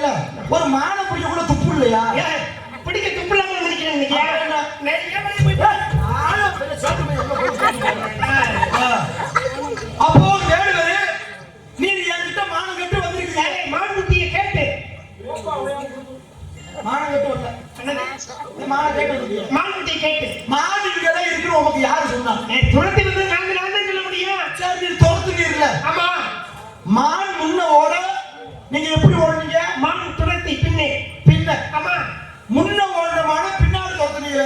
தெரியல ஒரு மானை பிடிக்க கூட துப்பு இல்லையா? பிடிக்க சொல்றீங்க? ஆ. அப்போ வேடுவரு நீங்க என்கிட்ட மானம் கட்டு வந்திருக்கீங்க ஏய், மான்குட்டியை கேட்டு. மானம் கட்டு வரல. மானம் கேட்டு மான்குட்டியை கேட்டு. மாடு இங்கதான் இருக்குன்னு உனக்கு யாரு சொன்னா? துரத்தி வந்து நாங்க நான் தான் சொல்ல முடியும். சரி நீ துரத்துனீர்ல. ஆமா. மான் முன்ன ஓட நீங்க எப்படி ஓடுனீங்க? மான் துரத்தி பின்னே. பின்ன ஆமா முன்ன ஓடுற மான பின்னாடி துரத்துனீங்க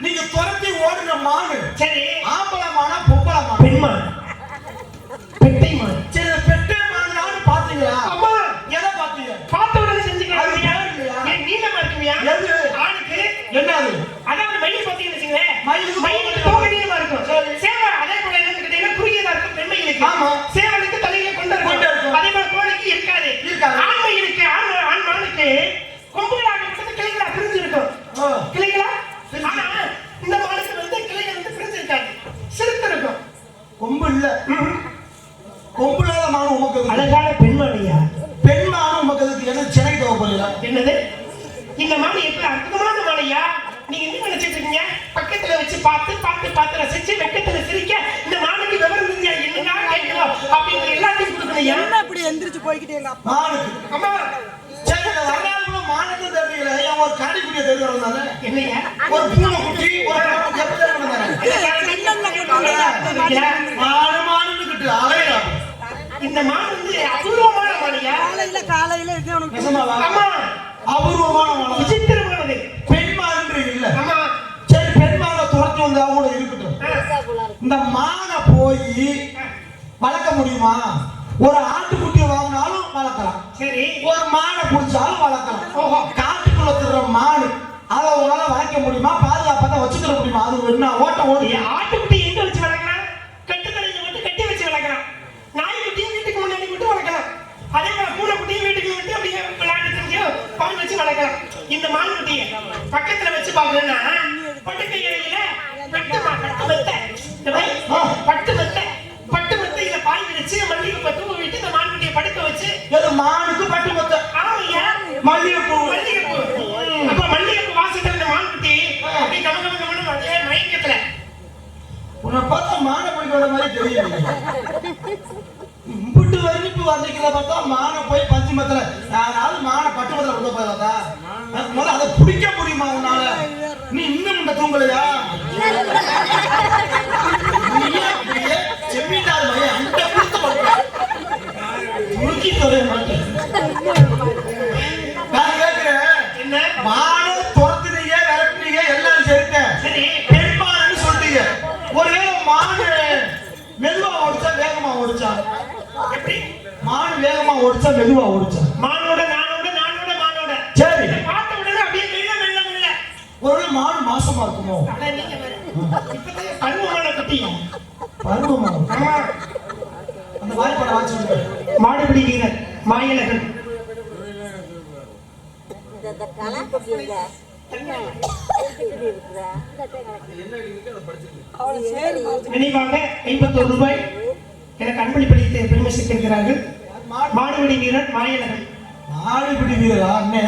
நீங்க துரத்தி ஓடுன மானு சரி. ஆம்பளை மானா பொம்பளை உமக்கு? அழகான பெண்மானியா பெண் மானு உமக்கு எதுக்கு? என்ன சென்னை தேவைப்படுறீங்களா என்னது? இந்த மாடு எப்படி அற்புதமான மாலையா? நீங்க என்ன நினைச்சிட்டு இருக்கீங்க பக்கத்துல வச்சு பார்த்து பார்த்து பார்த்து ரசிச்சு வெக்கத்துல சிரிக்க இந்த மானுக்கு விவரம் தெரிஞ்சா என்னன்னா கேட்கணும் அப்படிங்கிற எல்லாத்தையும் கொடுக்கலையா என்ன இப்படி எந்திரிச்சு போய்கிட்டே மானுக்கு. அம்மா. மானத்தை தெரியல. ஒரு கடைக்குட்டியை தெரிஞ்சவங்க தானே என்னையா? ஒரு பூனை குட்டி ஒரு பூனை எப்படி தெரிஞ்சவங்க தானே இந்த மான் வந்து அபூர்வமான மாலையா காலையில காலையில இது உனக்கு? அம்மா அபூர்வமான மானம் விசித்திரமானது. பெண் இல்ல. அம்மா சரி பெண் மானை துரத்தி வந்தா கூட இருக்கட்டும். இந்த மானை போய் வளர்க்க முடியுமா? ஒரு ஆட்டுக்குட்டியை வாங்கினாலும் வளர்க்கலாம். சரி. ஒரு மானை பிடிச்சாலும் வளர்க்கலாம். ஓஹோ. காட்டுக்குள்ள திருற மாடு அதை உங்களால வளர்க்க முடியுமா? பாதுகாப்பா தான் வச்சுக்கிற முடியுமா? அது என்ன ஓட்ட ஓடி நீ ஆட்டுக்குட்டி எங்க வச்சு வளர்க்கலாம் கட்டுத்தரையில மட்டும் கட்டி வச்சு வளர்க்கலாம் நாய்க்குட்டியும் வீட்டுக்கு முன்னாடி விட்டு வளர்க்கலாம் அதே போல பூனைக்குட்டியும் வீட்டுக்கு விட்டு அப்படியே விளையாட்டு செஞ்சு பால் வச்சு வளர்க்கலாம் இந்த மான்குட்டியை பக்கத்துல வச்சு பாக்கணும்னா பட்டுக்கை இடையில பட்டு பட்டு மெத்தை. பட்டு மெத்தை. பட்டு மெத்தையில பாய் விரிச்சு மல்லிகை பத்து விட்டு இந்த மான்குட்டியை படுக்க வச்சு மானுக்கு பட்டு மொத்த? ஆமையா? மல்லிகைப்பூ. மல்லிகைப்பூ. அப்ப மல்லிகைப்பூ வாசத்துல இந்த மான்குட்டி அப்படி கம கம கமன்னு அதே மயக்கத்துல. உன்னை பார்த்தா மானை பிடிக்கிற மாதிரி தெரியல இம்புட்டு வர்ணிப்பு வர்ணிக்கிறத பார்த்தா மானை போய் பஞ்சு மத்தில. யாராவது மானை பட்டு மத்தில போயிடாதா முதல்ல அதை பிடிக்க முடியுமா உன்னால? நீ இன்னும் இந்த தூங்கலையா? செம்மிட்டார் மாதிரி அந்த கொடுத்து முழுக்கி தொலைய மாட்டேன். நான் கேட்கிறேன் என்ன? மானை துரத்துனீங்க விரட்டுனீங்க எல்லாம் சரிட்டேன் சரி. பெண்மானு சொல்றீங்க ஒருவேளை மானு மெதுவா ஓடிச்சா வேகமா ஓடிச்சா? மானு வேகமா ஓடிச்சா மெதுவா ஓடிச்சா? மானோட நானோட நானோட மானோட சரி இதை பார்த்த உடனே அப்படியே மெல்ல மெல்ல மெல்ல ஒருவேளை மானு மாசமா இருக்குமோ? பருவமான குட்டி பருவமா? ஆமா. அந்த மாதிரி படம் வாட்சி மாடுபிடி வீரர் மாயலகன் நினைவாக ஐம்பத்தோரு ரூபாய். எனக்கு அன்பளிப்பளித்து பெருமை சேர்த்திருக்கிறார்கள். மாடுபிடி வீரர் மாயலகன் மாடுபிடி வீரரா அண்ணே.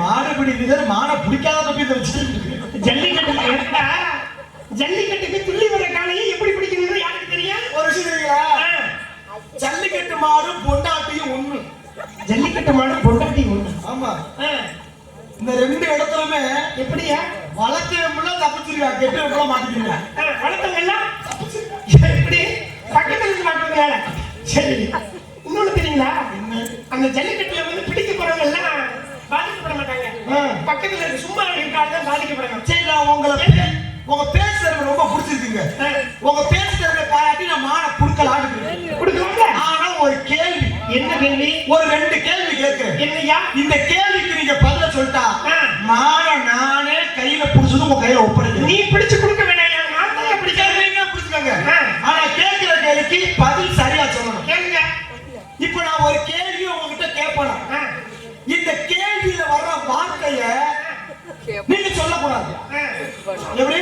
மாடுபிடி வீரர் மானை பிடிக்காத தப்பி இதை வச்சிருக்கு ஜல்லிக்கட்டுல எடுத்தா ஜல்லிக்கட்டுக்கு துள்ளி வர காலையை எப்படி பிடிக்கணும்னு யாருக்கு தெரியும்? ஒரு விஷயம் ஜல்லிக்கட்டு மாடு பொண்டாட்டியும் ஒண்ணு. ஜல்லிக்கட்டு மாடு பொண்டாட்டி ஒண்ணு. ஆமா. இந்த ரெண்டு இடத்துலயுமே எப்படியா? வளர்க்கமுள்ள தப்பிச்சிருக்கா. கெட்டு மாட்டிக்கிறீங்க வளர்த்தவங்க எப்படி? பக்கத்துல இருந்து மாட்டுறதுனால சரி. இன்னொன்னு தெரியுங்களா அந்த ஜல்லிக்கட்டுல வந்து பிடிக்க போறவங்க எல்லாம் பாதிக்கப்பட மாட்டாங்க. பக்கத்துல இருக்க சும்மா இருக்காங்க பாதிக்கப்படுறாங்க சரி நான் உங்களை உங்க பேச்சு திறமை ரொம்ப பிடிச்சிருக்குங்க. உங்க பேச்சு திறமை பாராட்டி நான் மான புடுக்கலான்னு கொடுக்கலாம்ல? ஆனா ஒரு கேள்வி. என்ன கேள்வி? ஒரு ரெண்டு கேள்வி கேட்கிறேன். என்னையா? இந்த கேள்விக்கு நீங்க பதில சொல்லிட்டா. மான நானே கையில புடிச்சது உங்க கையில ஒப்படைக்கிறேன் நீ பிடிச்சு கொடுக்க வேணாம் நான் தான் பிடிக்காது நீங்க புடிச்சுக்கோங்க. ஆ. ஆனா கேட்கிற கேள்விக்கு பதில் சரியா சொல்லணும் கேளுங்க இப்ப நான் ஒரு கேள்வி உங்ககிட்ட கேட்பேன் ஆ, இந்த கேள்வியில வர்ற வார்த்தைய நீங்க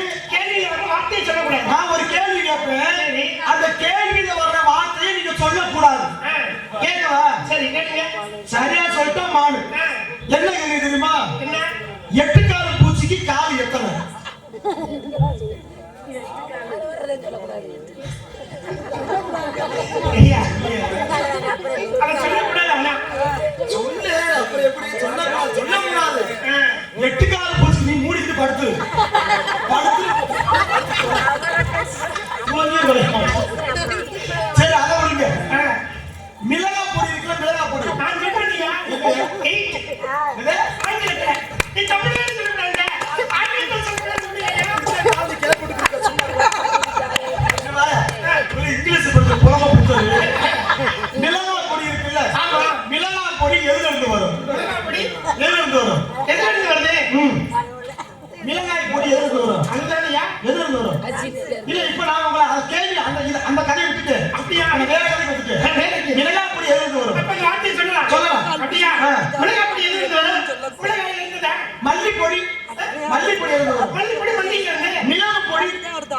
மல்லிப்பொடி எதுல இருந்து வரும் மல்லி பொடி மல்லியில இருந்து. மிளகு பொடி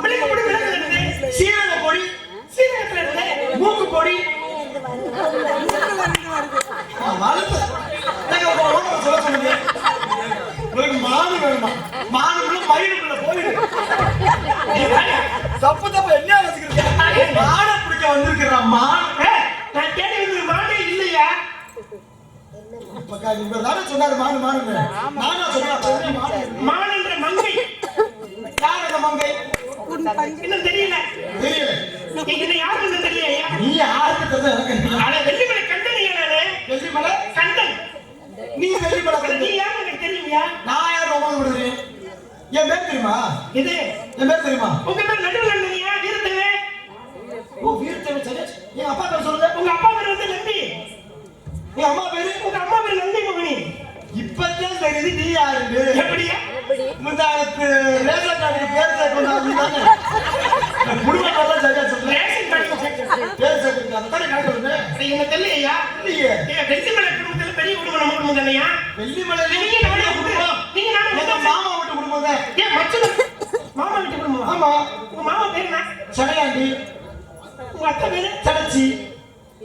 மிளகு பொடி மிளகுல இருந்து. சீரக பொடி சீரகத்துல இருந்து. மூக்கு பொடி மாடு வேணுமா? மாடுக்குள்ள மயிலுக்குள்ள போயிடு தப்பு தப்பு என்ன வச்சுக்கிறீங்க மாடை பிடிக்க வந்திருக்கிற மாடு நான் வந்தது மாடே இல்லையா? தானே சொன்னாரு மாடு மாடுன்னு நானா சொன்னேன் மாடு மாடுன்ற மங்கை யார் அந்த மங்கை. இன்னும் தெரியல. தெரியல. என்ன யாருன்னு தெரியலையா நீ யாருக்கு என்ன? ஆனா வெள்ளிமலை கண்டனையா நானு. வெள்ளிமலை? கண்டன் நீ வெள்ளிமலை நீ யாருன்னு எனக்கு தெரியுமியா? நான் யார் உமது விடுறேன்? என் பேர் தெரியுமா? இது என் பேர் தெரியுமா? உங்க பேர் நடுவில் அண்ணனியா வீரத்தவே. ஓ வீரத்தேவ சரி என் அப்பா பேர் சொல்லுங்க. உங்க அப்பா பேர் வந்து நம்பி என் அம்மா பேரு? உங்க அம்மா பேர் நந்தி மகனி. இப்பதான் தெரியுது நீ யாருன்னு எப்படியா? முந்தானத்து ரேஷன் கார்டுக்கு பேர் சேர்க்கணும் நீ தானே குடும்பம் சரியா சொல்றேன். ரேஷன் கார்டு சேர்க்கணும். பேர் சேர்க்கணும் அதானே கணக்கு வருது அது என்ன தெரியலையா? இல்லையே ஏ வெள்ளிமலை குடும்பத்துல பெரிய குடும்பம் நம்ம குடும்பம் தானையா வெள்ளிமலையிலே நீங்க நானே குடும்பம். நீங்க நானே எங்க மாமா வீட்டு குடும்பம் தான். ஏன் மச்சன மாமா வீட்டு குடும்பம்? ஆமா. உங்க மாமா பேர் என்ன? சடையாண்டி. உங்க அத்தை பேரு? சடைச்சி.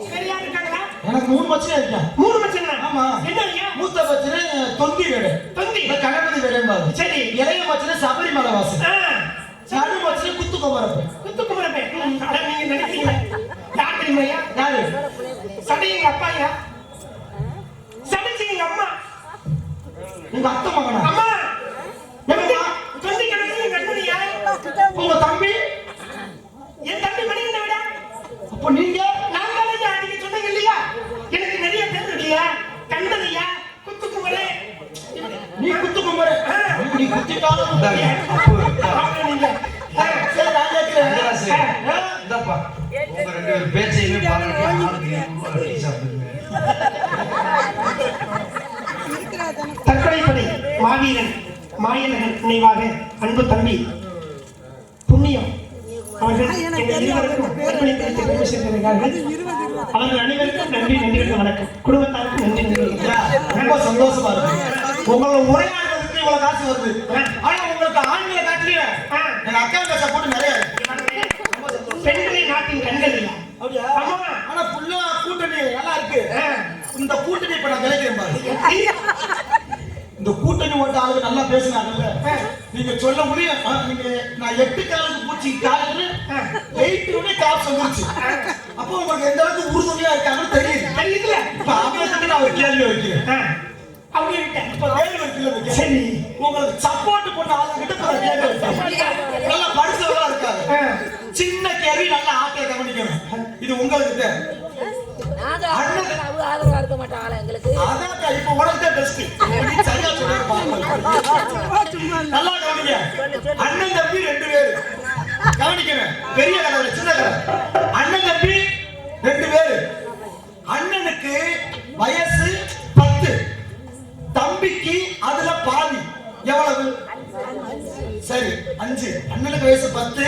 யார் இருக்காங்களா? எனக்கு மூணு மச்சனே இருக்கேன். மூணு மச்சனா ஆமா. என்ன ஐயா மூத்த மச்சனே தொந்தி வீடு. தொந்தி. கணபதி வேலைம்பாரு சரி. இளைய மச்சனே சபரிமலை வாசல். நடு மச்சனே குத்து குமரப்பு குத்துக்குமரப்பே அட நீங்க நினைக்கிறீங்க. யார் தெரியுமாய்யா யாரு? சடை எங்க அப்பாயா சடைச்சு எங்க அம்மா? உங்க அத்தை மகனா? அம்மா? தொந்தி கிடக்கு அண்ணனியா உங்க தம்பி? என் தம்பி மணிகண்ட விட? அப்ப நீங்க? நீங்க சொன்னீங்க இல்லையா? எனக்கு நிறைய பேர் இல்லையா கண்டனையா குத்துக்குமரே நீ குத்து குமர நீ குத்திட்டாலும் இந்தாப்பா. உங்க ரெண்டு பேர் பேச்சையுமே தற்கொலைப்படை மாவீரன் மாயனகன் நினைவாக அன்பு தம்பி புண்ணியம் அவர்கள் அவர்கள் அனைவருக்கும் நன்றி நன்றி வணக்கம். குடும்பத்தாருக்கும் நன்றி ரொம்ப சந்தோஷமா இருக்கு. உங்களோட உரையாடுறதுக்கு இவ்வளவு காசு வருது. ஆனா உங்களுக்கு ஆண்களை காட்டிலே. எங்க அக்கா காசை போட்டு நிறைய. பெண்களே நாட்டின் கண்கள் அப்படியா? ஆமா. ஆனா புள்ள கூட்டணி நல்லா இருக்கு. இந்த கூட்டணி இப்ப நான் விளைக்கிறேன் பாரு. இந்த கூட்டணி ஓட்ட ஆளுங்க நல்லா பேசினாங்கல்ல. நீங்க சொல்ல முடியும் நீங்க நான் எட்டு காலுக்கு பூச்சி எயிட் உடனே காசு வந்துருச்சு. அப்போ உங்களுக்கு எந்த அளவுக்கு உறுதுணையா இருக்காங்கன்னு தெரியுது. தெரியுதுல இப்ப நான் ஒரு கேள்வி வைக்கிறேன். கிட்ட இப்ப. சரி. உங்களுக்கு சப்போர்ட் பண்ண ஆளுங்க கிட்ட இப்ப நான் கேள்வி வைக்கிறேன் நல்லா படிச்சவங்களா இருக்காங்க. சின்ன கேள்வி நல்லா ஆட்களை கவனிக்கணும். இது உங்களுக்கு. அண்ணன் தம்பி ரெண்டு பேரு. கவனிக்கணும். பெரிய கதை இல்ல, சின்ன கதை. அண்ணன் தம்பி ரெண்டு பேரு. அண்ணனுக்கு வயசு பத்து. தம்பிக்கு அதுல பாதி. எவ்வளவு? சரி அஞ்சு. அண்ணனுக்கு வயசு பத்து.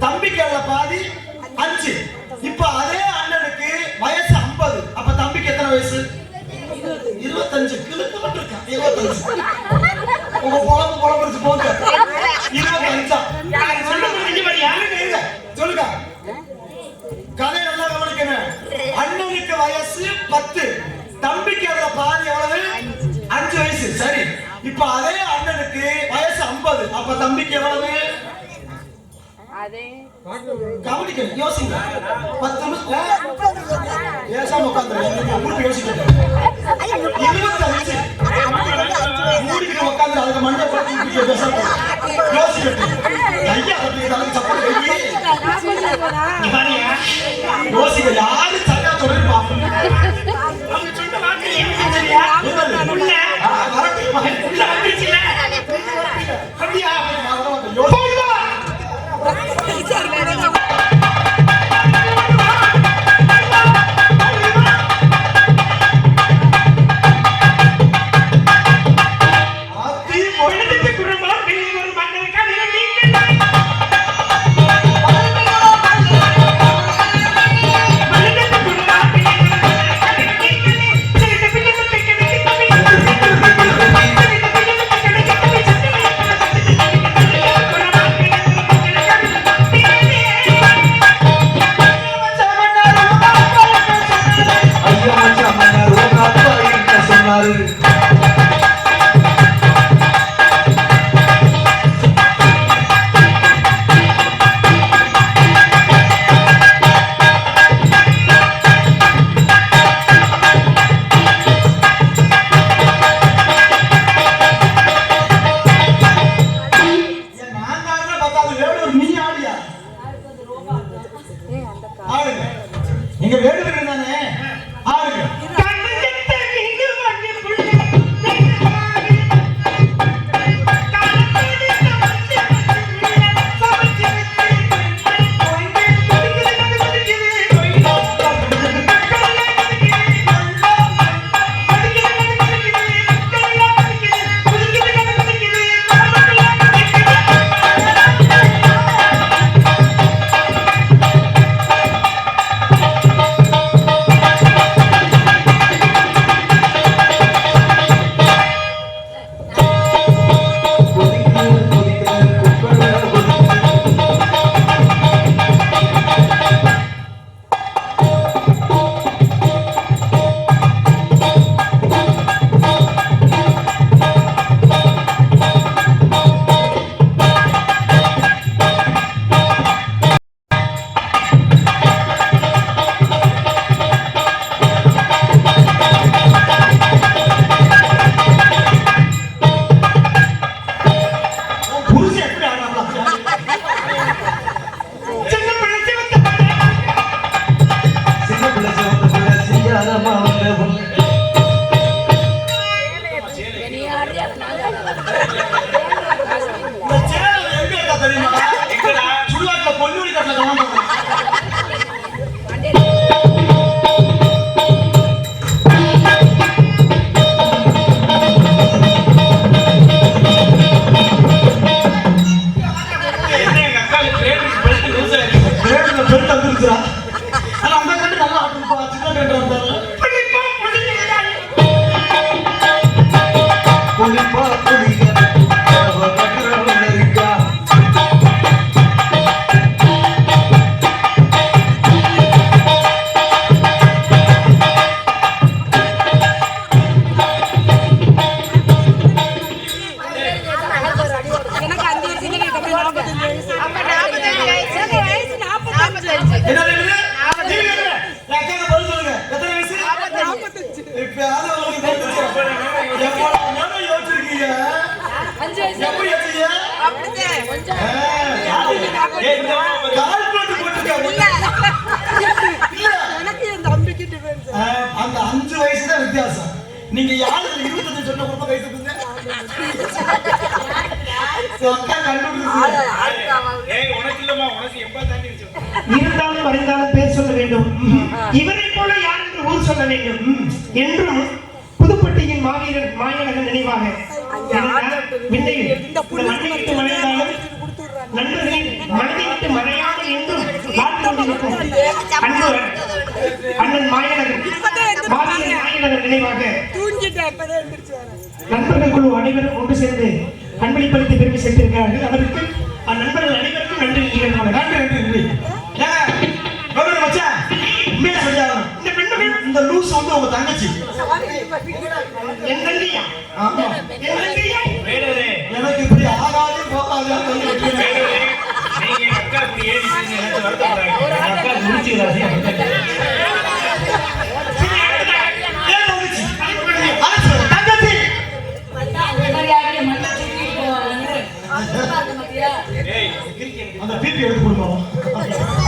தம்பிக்கு அதுல பாதி அஞ்சு. இப்ப அதே அண்ணனுக்கு வயசு ஐம்பது. அப்ப தம்பிக்கு எத்தனை வயசு? இருபத்தஞ்சு. கிழக்கு மட்டும் இருக்கா இருபத்தஞ்சு. உங்க குழம்பு குழம்பு போங்க. இருபத்தஞ்சா. சொல்லுங்க. கதை நல்லா கவனிக்கணும். அண்ணனுக்கு வயசு பத்து. தம்பிக்கு அதுல பாதி எவ்வளவு? அஞ்சு வயசு சரி. இப்ப அதே அண்ணனுக்கு வயசு ஐம்பது. அப்ப தம்பிக்கு எவ்வளவு? கவனிக்க யோசிங்க. பத்து நிமிஷம் உட்காந்து யோசிக்க இருபத்தஞ்சு. மூடிக்கிட்டு உட்காந்து அதுக்கு நீங்கள் வேண்டுமென்று Come on. இருந்தாலும் மறைந்தாலும் பேர் சொல்ல வேண்டும். இவரை போல யார் என்று ஊர் சொல்ல வேண்டும். என்றும் புதுப்பட்டியின் மாவீரர் மாயனகன் நினைவாக. நண்பர்களின் மனதை விட்டு மறையாமல் என்றும் வாழ்ந்தோண்டிருக்கும் அன்புடன் அண்ணன் மாயனகன் மாவீரர் மாயனகன் நினைவாக. நண்பர்கள் குழு அனைவரும் ஒன்று சேர்ந்து அன்பளிப்பளித்து பெருமை சேர்த்திருக்கிறார்கள். அவருக்கு அந்நண்பர்கள் அனைவருக்கும் நன்றி. நிகழ்வாங்க நன்றி நன்றி நன்றி. இந்த லூஸ் வந்து உங்க தங்கச்சி. என் தந்தையா ஆமா. என் தந்தையா எனக்கு இப்படி ஆகாது போகாது. நீங்க அக்கா இப்படி ஏறி அக்கா. அந்த பிபி எடுத்து கொடுக்கணும் தங்க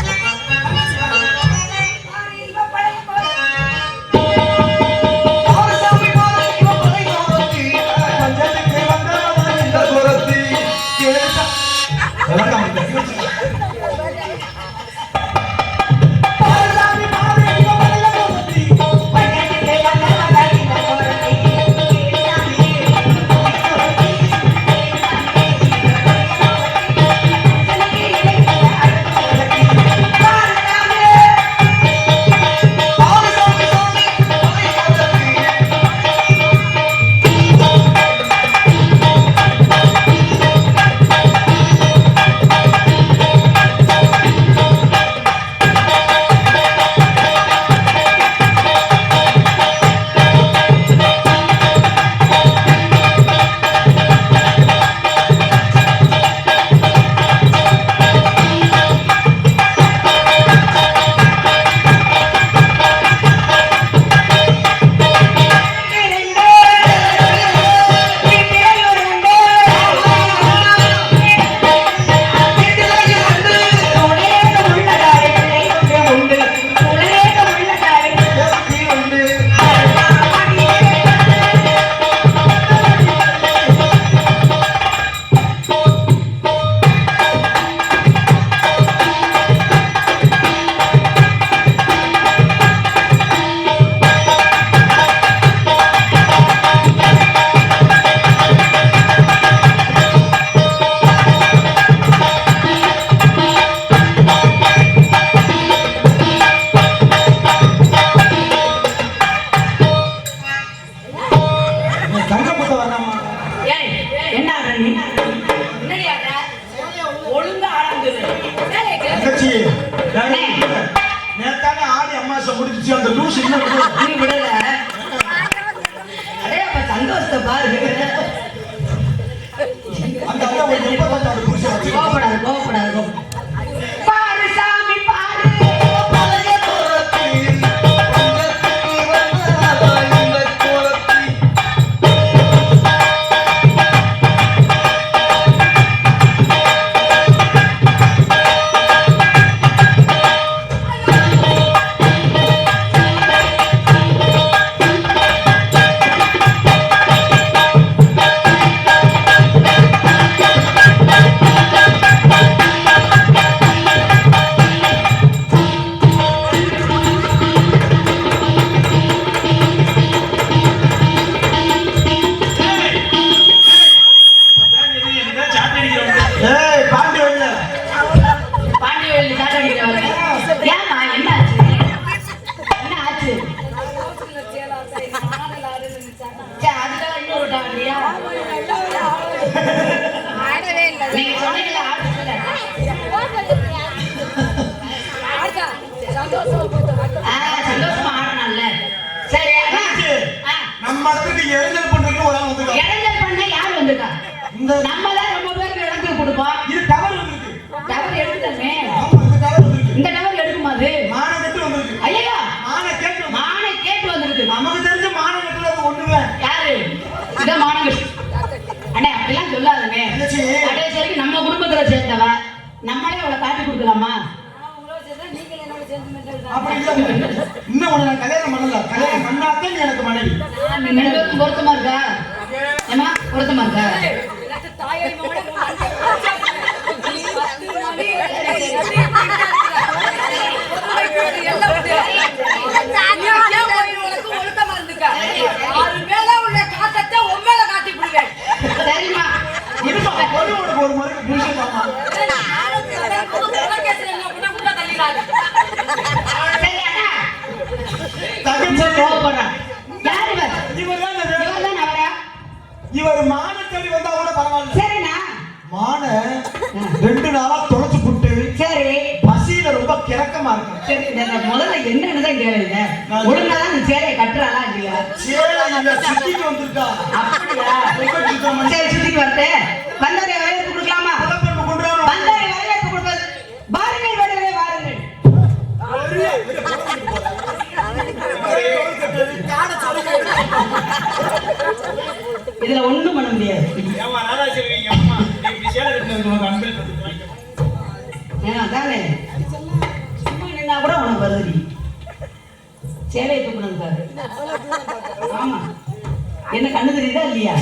கடைசி வரைக்கும் நம்ம குடும்பத்துல சேர்ந்தவ நம்மளே அவளை காட்டி கொடுக்கலாமா? இன்னும் நான் கல்யாணம் பண்ணல. கல்யாணம் பண்ணாதான் நீ எனக்கு மனைவி. ரெண்டு பேருக்கும் பொருத்தமா இருக்கா? ஏமா பொருத்தமா இருக்கா? சரிம்மா இருப்பா பொண்ணு உனக்கு ஒரு தங்கச்சி கோவப்படுறான் யார் இவர்? தான். இவர்? தான் அவரா? இவர் மான தேடி வந்தா கூட பரவாயில்ல. சரிண்ணா. மான ரெண்டு நாளா தொலைச்சு கிறக்கமா இருக்கு சரி இந்த முதல்ல என்னன்னு தான் கேளுங்க ஒழுங்கா தான் இந்த சேலையை கட்டுறாளா இல்லையா? சேலை இல்ல சுத்திக்கு வந்திருக்கா. அப்படியா? சரி சுத்திக்கு வரட்டேன் வந்தவரை வரவேற்பு கொடுக்கலாமா? வந்தவரை வரவேற்பு கொடுப்பது. வாருங்கள் வருகிறே வாருங்கள். இதுல ஒண்ணும் பண்ண முடியாது. ஏம்மா, ராதாசேவி, அம்மா, நீ இப்படி சேலை கட்டினதுக்கு உனக்கு அன்பில் பத்து வாங்கிக்கோ. நின்னா கூட உனக்கு வருது சேலையை தூக்கணுங்காரு ஆமா. என்ன கண்ணு தெரியுதா இல்லையா?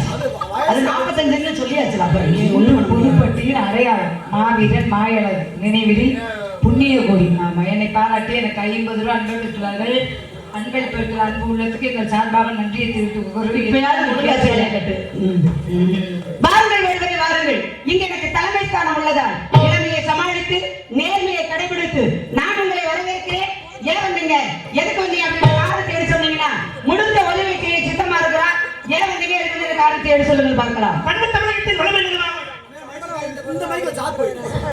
அது நாற்பத்தஞ்சுன்னு சொல்லியாச்சு அப்புறம். நீ முடியாது. புதுப்பட்டியின் அடையாளம். மாவீரன் மாயலர் நினைவில் புண்ணிய கோடி. ஆமா. என்னை பாராட்டி எனக்கு ஐம்பது ரூபாய் அன்பள் பெற்றார்கள் அன்பள் பெற்ற அன்பு உள்ளத்துக்கு எங்கள் சார்பாக நன்றியை தெரிவித்துக். வாருங்கள் வருவரை வாருங்கள். இங்க எனக்கு தலைமை ஸ்தானம் உள்ளதா இளமையை சமாளித்து நேர்மையை கடைபிடித்து நான் எதுக்கு வந்தீங்க காரணத்தை எடுத்து சொல்லுங்க பார்க்கலாம். பண்ண தமிழகத்தின் வளமை இந்த மைக்கில் சாப்பிடு